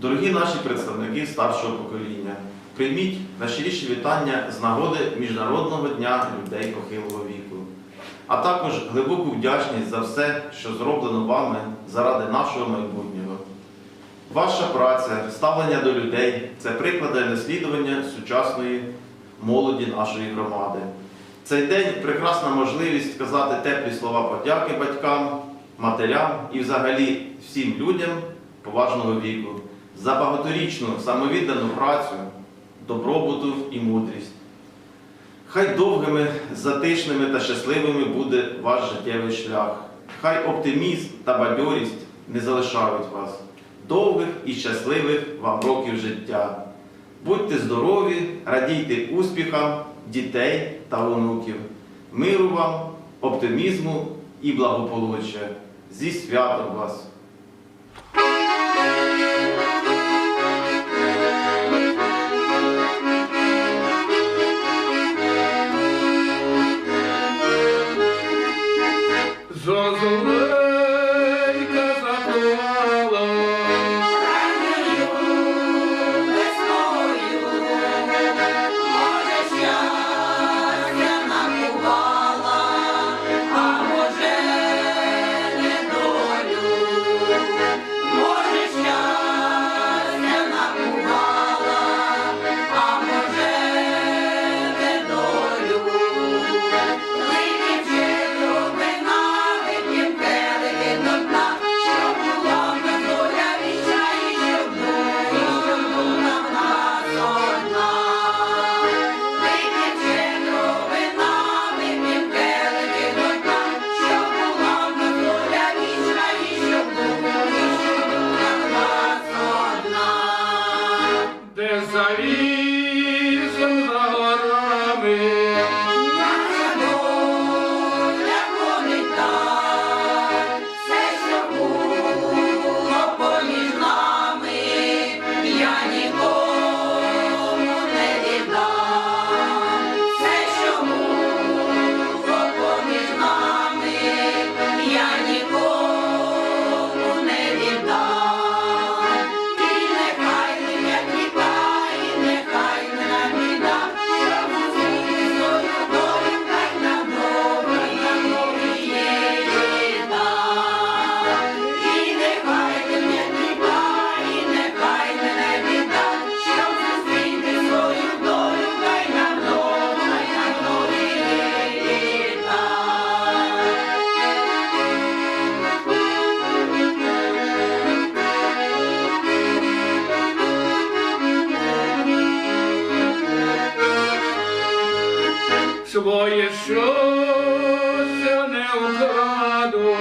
Дорогі наші представники старшого покоління, прийміть найщиріші вітання з нагоди Міжнародного дня людей похилого віку, а також глибоку вдячність за все, що зроблено вами заради нашого майбутнього. Ваша праця, ставлення до людей це приклади наслідування сучасної молоді нашої громади. Цей день прекрасна можливість сказати теплі слова подяки батькам, матерям і взагалі всім людям поважного віку за багаторічну самовіддану працю, добробуту і мудрість. Хай довгими, затишними та щасливими буде ваш життєвий шлях. Хай оптимізм та бадьорість не залишають вас. Довгих і щасливих вам років життя. Будьте здорові, радійте успіхам дітей та онуків, миру вам, оптимізму і благополуччя. Зі святом вас! своє щось не вкраду.